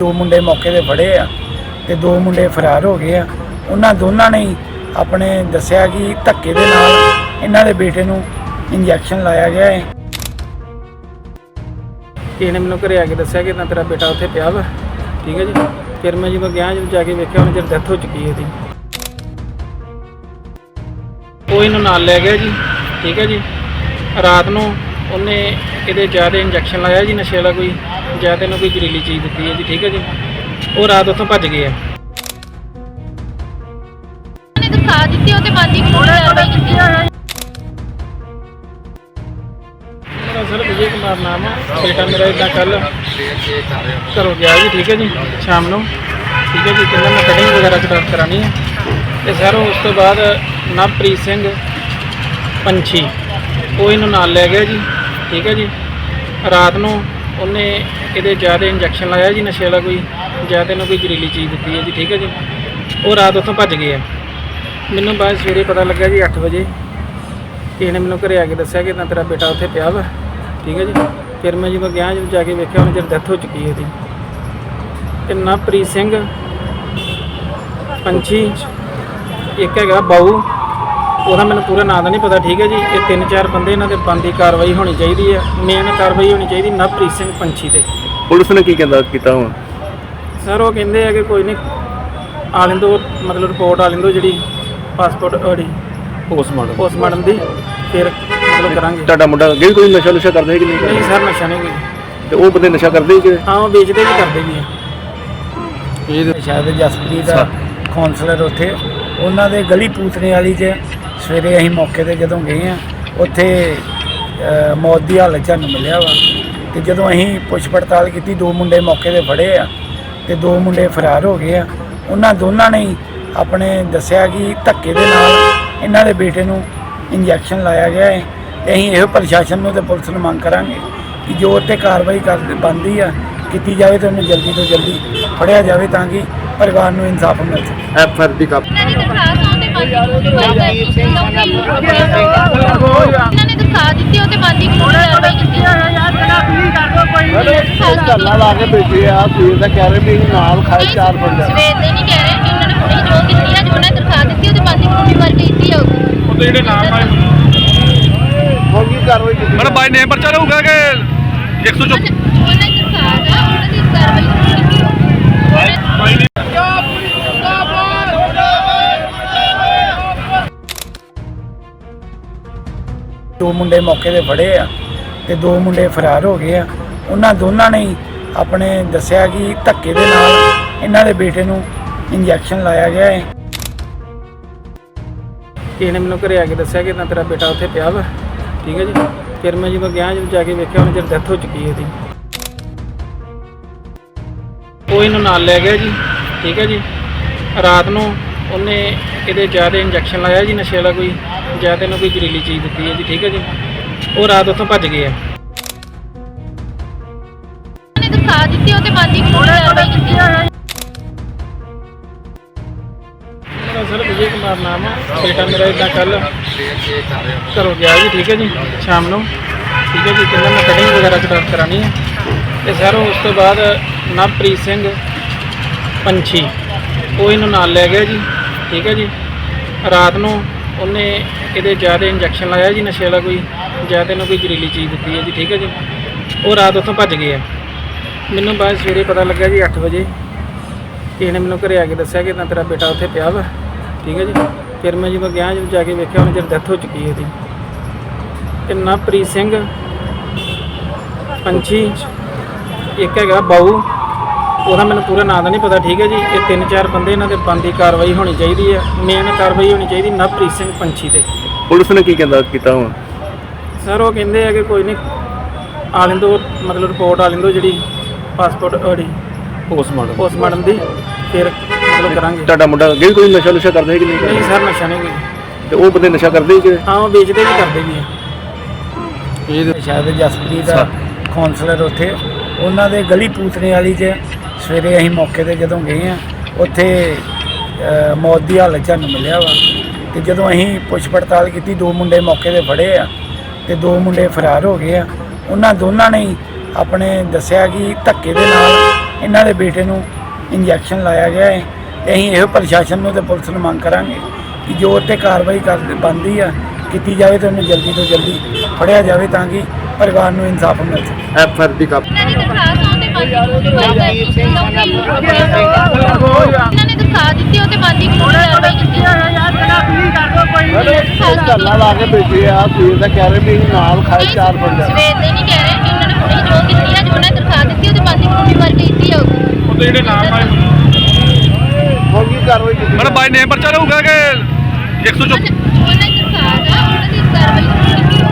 ਦੋ ਮੁੰਡੇ ਮੌਕੇ ਤੇ ਫੜੇ ਆ ਤੇ ਦੋ ਮੁੰਡੇ ਫਰਾਰ ਹੋ ਗਏ ਆ। ਉਹਨਾਂ ਦੋਨਾਂ ਨੇ ਹੀ ਆਪਣੇ ਦੱਸਿਆ ਕਿ ਧੱਕੇ ਦੇ ਨਾਲ ਇਹਨਾਂ ਦੇ ਬੇਟੇ ਨੂੰ ਇੰਜੈਕਸ਼ਨ ਲਾਇਆ ਗਿਆ ਹੈ। ਕਿਸੇ ਨੇ ਮੈਨੂੰ ਘਰੇ ਆ ਕੇ ਦੱਸਿਆ ਕਿ ਨਾ ਤੇਰਾ ਬੇਟਾ ਉੱਥੇ ਪਿਆ ਵਾ। ਠੀਕ ਹੈ ਜੀ। ਫਿਰ ਮੈਂ ਜਦੋਂ ਗਿਆ, ਜਦੋਂ ਜਾ ਕੇ ਵੇਖਿਆ, ਉਹਨਾਂ ਚਿਰ ਡੈਥ ਹੋ ਚੁੱਕੀ ਹੈ ਇਹਦੀ। ਉਹ ਇਹਨੂੰ ਨਾਲ ਲੈ ਗਿਆ ਜੀ। ਠੀਕ ਹੈ ਜੀ। ਰਾਤ ਨੂੰ ਉਹਨੇ ਇਹਦੇ ਜ਼ਿਆਦਾ ਇੰਜੈਕਸ਼ਨ ਲਾਇਆ ਜੀ ਨਸ਼ੇ ਵਾਲਾ ਕੋਈ ਜ਼ਿਆਦਾ ਨੂੰ ਕੋਈ ਜ਼ਹਿਰੀਲੀ ਚੀਜ਼ ਦਿੱਤੀ ਹੈ ਜੀ ਠੀਕ ਹੈ ਜੀ। ਉਹ ਰਾਤ ਉੱਥੋਂ ਭੱਜ ਗਏ ਆ। ਨੇ ਦਿਖਾ ਦਿੱਤੀ ਉਹ ਤੇ ਬਾਦੀ ਕੋਲ ਕਾਰਵਾਈ ਕੀਤੀ ਮੇਰਾ ਸਰ ਵਿਜੇ ਕੁਮਾਰ ਨਾਮ ਆ ਬੇਟਾ ਮੇਰਾ ਇਦਾਂ ਕੱਲ ਘਰੋਂ ਗਿਆ ਜੀ ਠੀਕ ਹੈ ਜੀ ਸ਼ਾਮ ਨੂੰ। ਠੀਕ ਹੈ ਜੀ ਕਹਿੰਦਾ ਮੈਂ ਕਟਿੰਗ ਵਗੈਰਾ ਕਰਾ ਕਰਾਣੀ ਹੈ ਤੇ ਸਰ ਉਸ ਤੋਂ ਬਾਅਦ ਨਵਪ੍ਰੀਤ ਸਿੰਘ ਪੰਛੀ ਉਹ ਇਹਨੂੰ ਨਾਲ ਲੈ ਗਿਆ ਜੀ। ਠੀਕ ਹੈ ਜੀ। ਰਾਤ ਨੂੰ ਉਹਨੇ ਇਹਦੇ ਜ਼ਿਆਦਾ ਇੰਜੈਕਸ਼ਨ ਲਾਇਆ ਜੀ, ਨਸ਼ੇ ਵਾਲਾ ਕੋਈ ਜ਼ਿਆਦਾ ਨੂੰ ਕੋਈ ਜ਼ਹਿਰੀਲੀ ਚੀਜ਼ ਦਿੱਤੀ ਹੈ ਜੀ, ਠੀਕ ਹੈ ਜੀ। ਉਹ ਰਾਤ ਉੱਥੋਂ ਭੱਜ ਗਏ ਆ। ਮੈਨੂੰ ਬਾਅਦ ਸਵੇਰੇ ਪਤਾ ਲੱਗਾ ਜੀ 8 ਵਜੇ। ਕਿਸੇ ਨੇ ਮੈਨੂੰ ਘਰੇ ਆ ਕੇ ਦੱਸਿਆ ਕਿ ਨਾ ਤੇਰਾ ਬੇਟਾ ਉੱਥੇ ਪਿਆ ਵਾ, ਠੀਕ ਹੈ ਜੀ। ਫਿਰ ਮੈਂ ਜਦੋਂ ਗਿਆ ਜਦੋਂ ਜਾ ਕੇ ਵੇਖਿਆ, ਉਹਨੇ ਚਿਰ ਡੈਥ ਹੋ ਚੁੱਕੀ ਹੈ ਇਹਦੀ ਤੇ ਨਵਪ੍ਰੀਤ ਸਿੰਘ ਪੰਛੀ, ਇੱਕ ਹੈਗਾ ਬਾਊ ਉਹਦਾ ਮੈਨੂੰ ਪੂਰਾ ਨਾਂ ਦਾ ਨਹੀਂ ਪਤਾ ਠੀਕ ਹੈ ਜੀ। ਇਹ ਤਿੰਨ ਚਾਰ ਬੰਦੇ ਇਹਨਾਂ ਤੇ ਬੰਦੀ ਕਾਰਵਾਈ ਹੋਣੀ ਚਾਹੀਦੀ ਹੈ। ਮੇਨ ਕਾਰਵਾਈ ਹੋਣੀ ਚਾਹੀਦੀ ਨਵਪ੍ਰੀਤ ਸਿੰਘ ਪੰਛੀ ਤੇ। ਪੁਲਿਸ ਨੇ ਕੀ ਕਹਿੰਦਾ ਕੀਤਾ ਹੁਣ? ਸਰ ਉਹ ਕਹਿੰਦੇ ਆ ਕਿ ਕੋਈ ਨਹੀਂ ਆ ਲੈਂਦੋ ਮਤਲਬ ਰਿਪੋਰਟ ਆ ਲੈਂਦੋ ਜਿਹੜੀ ਪਾਸਪੋਰਟ ਉਹਦੀ ਪੋਸਟਮਾਰਟਮ ਪੋਸਟਮਾਰਟਮ ਦੀ ਫਿਰ ਮਤਲਬ ਕਰਾਂਗੇ। ਤੁਹਾਡਾ ਮੁੰਡਾ ਅੱਗੇ ਵੀ ਕੋਈ ਨਸ਼ਾ ਨੁਸ਼ਾ ਕਰਦਾ ਹੈ ਕਿ ਨਹੀਂ? ਨਹੀਂ ਸਰ ਨਸ਼ਾ ਨਹੀਂ ਕੋਈ। ਤੇ ਉਹ ਬੰਦੇ ਨਸ਼ਾ ਕਰਦੇ ਕਿ? ਹਾਂ ਉਹ ਵੇਚਦੇ ਵੀ ਕਰਦੇ ਵੀ ਆ। ਇਹ ਸ਼ਾਇਦ ਜਸਪ੍ਰੀਤ ਦਾ ਕਾਉਂਸਲਰ ਉੱਥੇ ਉਹਨਾਂ ਦੇ ਗਲੀ ਪੂਤਨੇ ਵਾਲੀ 'ਚ ਸਵੇਰੇ ਅਸੀਂ ਮੌਕੇ ਤੇ ਜਦੋਂ ਗਏ ਆ ਉੱਥੇ ਮੌਤ ਦੀ ਹਾਲਤ 'ਚ ਸਾਨੂੰ ਮਿਲਿਆ ਵਾ। ਤੇ ਜਦੋਂ ਅਸੀਂ ਪੁੱਛ ਪੜਤਾਲ ਕੀਤੀ ਦੋ ਮੁੰਡੇ ਮੌਕੇ ਤੇ ਫੜੇ ਆ ਤੇ ਦੋ ਮੁੰਡੇ ਫਰਾਰ ਹੋ ਗਏ ਆ। ਉਹਨਾਂ ਦੋਨਾਂ ਨੇ ਹੀ ਆਪਣੇ ਦੱਸਿਆ ਕਿ ਧੱਕੇ ਦੇ ਨਾਲ ਇਹਨਾਂ ਦੇ ਬੇਟੇ ਨੂੰ ਇੰਜੈਕਸ਼ਨ ਲਾਇਆ ਗਿਆ ਹੈ। ਤੇ ਅਸੀਂ ਇਹੋ ਪ੍ਰਸ਼ਾਸਨ ਨੂੰ ਤੇ ਪੁਲਿਸ ਨੂੰ ਮੰਗ ਕਰਾਂਗੇ ਕਿ ਜੋ ਉੱਤੇ ਕਾਰਵਾਈ ਕਰ ਬੰਦੀ ਆ ਕੀਤੀ ਜਾਵੇ ਤੇ ਉਹਨੂੰ ਜਲਦੀ ਤੋਂ ਜਲਦੀ ਫੜਿਆ ਜਾਵੇ ਤਾਂ ਕਿ ਪਰਿਵਾਰ ਨੂੰ ਇਨਸਾਫ ਮਿਲ ਸਕੇ। ਐਫ ਆਰ ਦੀ ਕਾਪੀ। ਇਹਨਾਂ ਨੇ ਦਿਖਾ ਦਿੱਤੀ ਉਹ ਤੇ ਬਾਦੀ ਕੋਲ ਕਾਰਵਾਈ ਕੀਤੀ ਧਰਨਾ ਲਾ ਕੇ ਬੈਠੇ ਆ ਪੀਰ ਦਾ ਕਹਿ ਰਹੇ ਵੀ ਨਾਲ ਖਾਏ ਚਾਰ ਬੰਦੇ ਸਵੇਰ ਦੇ ਨਹੀਂ ਕਹਿ ਰਹੇ ਕਿ ਉਹਨਾਂ ਨੇ ਹੁਣੇ ਜੋ ਕੀਤੀ ਆ ਜੋ ਉਹਨਾਂ ਨੇ ਦਿਖਾ ਦਿੱਤੀ ਉਹ ਤੇ ਬਾਦੀ ਕੋਲ ਕਾਰਵਾਈ ਕੀਤੀ ਜਾਊਗੀ ਉਹਦੇ ਜਿਹੜੇ ਨਾਮ ਆਏ ਹੁਣ ਕੀ ਕਾਰਵਾਈ ਕੀਤੀ ਮੈਡਮ ਬਾਈ ਨੇਮ ਪਰਚਾ ਰਹੂਗਾ ਕਿ 124 ਉਹਨਾਂ ਨੇ ਦਿਖਾ ਦਾ ਉਹਨਾਂ ਦੀ ਕਾਰਵਾਈ ਮੁੰਡੇ ਮੌਕੇ ਤੇ ਫੜੇ ਆ ਤੇ ਦੋ ਮੁੰਡੇ ਫਰਾਰ ਹੋ ਗਏ ਆ। ਉਹਨਾਂ ਦੋਨਾਂ ਨੇ ਆਪਣੇ ਦੱਸਿਆ ਕਿ ਧੱਕੇ ਦੇ ਨਾਲ ਇਹਨਾਂ ਦੇ ਬੇਟੇ ਨੂੰ ਇੰਜੈਕਸ਼ਨ ਲਾਇਆ ਗਿਆ ਹੈ। ਕਿਸੇ ਨੇ ਮੈਨੂੰ ਘਰੇ ਆ ਕੇ ਦੱਸਿਆ ਕਿ ਨਾ ਤੇਰਾ ਬੇਟਾ ਉੱਥੇ ਪਿਆ ਵਾ। ਠੀਕ ਹੈ ਜੀ। ਫਿਰ ਮੈਂ ਜਦੋਂ ਗਿਆ ਜਦੋਂ ਜਾ ਕੇ ਵੇਖਿਆ ਉਹਨੇ ਚਿਰ ਡੈਥ ਹੋ ਚੁੱਕੀ ਹੈ ਇਹਦੀ। ਉਹ ਇਹਨੂੰ ਨਾਲ ਲੈ ਗਿਆ ਜੀ। ਠੀਕ ਹੈ ਜੀ। ਰਾਤ ਨੂੰ ਉਹਨੇ ਇਹਦੇ ਜ਼ਿਆਦਾ ਇੰਜੈਕਸ਼ਨ ਲਾਇਆ ਜੀ ਨਸ਼ੇ ਵਾਲਾ ਕੋਈ ਜ਼ਿਆਦਾ ਨੂੰ ਕੋਈ ਜ਼ਹਿਰੀਲੀ ਚੀਜ਼ ਦਿੱਤੀ ਹੈ ਜੀ ਠੀਕ ਹੈ ਜੀ। ਉਹ ਰਾਤ ਉੱਥੋਂ ਭੱਜ ਗਏ ਆ। ਉਹਨਾਂ ਨੇ ਦਿਖਾ ਦਿੱਤੀ ਉਹ ਤੇ ਬਾਦੀ ਕੋਲ ਕਾਰਵਾਈ ਕੀਤੀ ਮੇਰਾ ਸਰ ਵਿਜੇ ਕੁਮਾਰ ਨਾਮ ਆ ਬੇਟਾ ਮੇਰਾ ਇਦਾਂ ਕੱਲ ਘਰੋਂ ਗਿਆ ਜੀ ਠੀਕ ਹੈ ਜੀ ਸ਼ਾਮ ਨੂੰ। ਠੀਕ ਹੈ ਜੀ ਕਹਿੰਦਾ ਮੈਂ ਕਟਿੰਗ ਵਗੈਰਾ ਕਰਾ ਕਰਾਣੀ ਹੈ ਤੇ ਸਰ ਉਸ ਤੋਂ ਬਾਅਦ ਨਵਪ੍ਰੀਤ ਸਿੰਘ ਪੰਛੀ। ਉਹ ਇਹਨੂੰ ਨਾਲ ਲੈ ਗਿਆ ਜੀ, ਠੀਕ ਹੈ ਜੀ। ਰਾਤ ਨੂੰ ਉਹਨੇ ਇਹਦੇ ਜ਼ਿਆਦਾ ਇੰਜੈਕਸ਼ਨ ਲਾਇਆ ਜੀ, ਨਸ਼ੇ ਵਾਲਾ ਕੋਈ ਜ਼ਿਆਦਾ ਨੂੰ ਕੋਈ ਜ਼ਹਿਰੀਲੀ ਚੀਜ਼ ਦਿੱਤੀ ਹੈ ਜੀ, ਠੀਕ ਹੈ ਜੀ। ਉਹ ਰਾਤ ਉੱਥੋਂ ਭੱਜ ਗਏ ਆ। ਮੈਨੂੰ ਬਾਅਦ ਸਵੇਰੇ ਪਤਾ ਲੱਗਾ ਜੀ 8 ਵਜੇ। ਕਿਸੇ ਨੇ ਮੈਨੂੰ ਘਰੇ ਆ ਕੇ ਦੱਸਿਆ ਕਿ ਨਾ ਤੇਰਾ ਬੇਟਾ ਉੱਥੇ ਪਿਆ ਵਾ, ਠੀਕ ਹੈ ਜੀ। ਫਿਰ ਮੈਂ ਜਦੋਂ ਗਿਆ ਜਦੋਂ ਜਾ ਕੇ ਵੇਖਿਆ, ਉਹਨੇ ਚਿਰ ਡੈਥ ਹੋ ਚੁੱਕੀ ਹੈ ਇਹਦੀ। ਤੇ ਨਵਪ੍ਰੀਤ ਸਿੰਘ ਪੰਛੀ, ਇੱਕ ਹੈਗਾ ਬਾਊ ਉਹਦਾ ਮੈਨੂੰ ਪੂਰਾ ਨਾਂ ਦਾ ਨਹੀਂ ਪਤਾ ਠੀਕ ਹੈ ਜੀ। ਇਹ ਤਿੰਨ ਚਾਰ ਬੰਦੇ ਇਹਨਾਂ ਤੇ ਬੰਦੀ ਕਾਰਵਾਈ ਹੋਣੀ ਚਾਹੀਦੀ ਹੈ। ਮੇਨ ਕਾਰਵਾਈ ਹੋਣੀ ਚਾਹੀਦੀ ਨਵਪ੍ਰੀਤ ਸਿੰਘ ਪੰਛੀ ਤੇ। ਪੁਲਿਸ ਨੇ ਕੀ ਕਹਿੰਦਾ ਕੀਤਾ ਹੁਣ? ਸਰ ਉਹ ਕਹਿੰਦੇ ਆ ਕਿ ਕੋਈ ਨਹੀਂ ਆ ਲੈਂਦੋ ਮਤਲਬ ਰਿਪੋਰਟ ਆ ਲੈਂਦੋ ਜਿਹੜੀ ਪਾਸਪੋਰਟ ਉਹਦੀ ਪੋਸਟਮਾਰਟਮ ਪੋਸਟਮਾਰਟਮ ਦੀ ਫਿਰ ਮਤਲਬ ਕਰਾਂਗੇ। ਤੁਹਾਡਾ ਮੁੰਡਾ ਅੱਗੇ ਵੀ ਕੋਈ ਨਸ਼ਾ ਨੁਸ਼ਾ ਕਰਦਾ ਹੈ ਕਿ ਨਹੀਂ? ਨਹੀਂ ਸਰ ਨਸ਼ਾ ਨਹੀਂ ਕੋਈ ਤੇ ਉਹ ਬੰਦੇ ਨਸ਼ਾ ਕਰਦੇ ਕਿ ਹਾਂ ਉਹ ਵੇਚਦੇ ਵੀ ਕਰਦੇ ਵੀ ਆ। ਇਹ ਸ਼ਾਇਦ ਜਸਪ੍ਰੀਤ ਦਾ ਕਾਉਂਸਲਰ ਉੱਥੇ ਉਹਨਾਂ ਦੇ ਗਲੀ ਪੂਤਨੇ ਵਾਲੀ 'ਚ ਸਵੇਰੇ ਅਸੀਂ ਮੌਕੇ ਤੇ ਜਦੋਂ ਗਏ ਆ ਉੱਥੇ ਮੌਤ ਦੀ ਹਾਲਤ 'ਚ ਸਾਨੂੰ ਮਿਲਿਆ ਵਾ। ਤੇ ਜਦੋਂ ਅਸੀਂ ਪੁੱਛ ਪੜਤਾਲ ਕੀਤੀ ਦੋ ਮੁੰਡੇ ਮੌਕੇ ਤੇ ਫੜੇ ਆ ਤੇ ਦੋ ਮੁੰਡੇ ਫਰਾਰ ਹੋ ਗਏ ਆ। ਉਹਨਾਂ ਦੋਨਾਂ ਨੇ ਹੀ ਆਪਣੇ ਦੱਸਿਆ ਕਿ ਧੱਕੇ ਦੇ ਨਾਲ ਇਹਨਾਂ ਦੇ ਬੇਟੇ ਨੂੰ ਇੰਜੈਕਸ਼ਨ ਲਾਇਆ ਗਿਆ ਹੈ। ਤੇ ਅਸੀਂ ਇਹੋ ਪ੍ਰਸ਼ਾਸਨ ਨੂੰ ਤੇ ਪੁਲਿਸ ਨੂੰ ਮੰਗ ਕਰਾਂਗੇ ਕਿ ਜੋ ਉੱਤੇ ਕਾਰਵਾਈ ਕਰ ਬੰਦੀ ਆ ਕੀਤੀ ਜਾਵੇ ਤੇ ਉਹਨੂੰ ਜਲਦੀ ਤੋਂ ਜਲਦੀ ਫੜਿਆ ਜਾਵੇ ਤਾਂ ਕਿ ਪਰਿਵਾਰ ਨੂੰ ਇਨਸਾਫ ਮਿਲ ਸਕੇ। ਐਫ ਆਰ ਦੀ ਕਾਪੀ। ਇਹਨਾਂ ਤੇ ਨੇ ਦਰਖਾਸਤ ਦਿੱਤੀ ਉਹ ਤੇ ਬੰਦੀ ਕਾਰਵਾਈ ਕੀਤੀ ਧਰਨਾ ਲਾ ਕੇ ਭੇਜੇ ਆ ਸਵੇਰ ਦਾ ਕਹਿ ਰਹੇ ਵੀ ਅਸੀਂ ਨਾਲ ਖਾਏ ਚਾਰ ਬੰਦੇ ਸਵੇਰ ਦੇ ਨਹੀਂ ਕਹਿ ਰਹੇ ਕਿ ਉਹਨਾਂ ਨੇ ਹੁਣੇ ਜੋ ਕੀਤੀ ਆ ਜੋ ਉਹਨਾਂ ਨੇ ਦਰਖਾਸਤ ਦਿੱਤੀ ਉਹ ਤੇ ਬੰਦੀ ਕਾਰਵਾਈ ਕੀਤੀ ਜਾਊਗੀ ਉਹਦੇ ਜਿਹੜੇ ਨਾਮ ਆਏ ਹੁਣ ਕੀ ਕਾਰਵਾਈ ਕੀਤੀ ਮੈਡਮ ਬਾਈ ਨੇਮ ਪਰਚਾ ਰਹੂਗਾ ਕਿ 124 ਉਹਨਾਂ ਦੀ ਦਰਖਾਸਤ ਆ। ਉਹਨਾਂ ਦੀ ਕਾਰਵਾਈ ਕੀਤੀ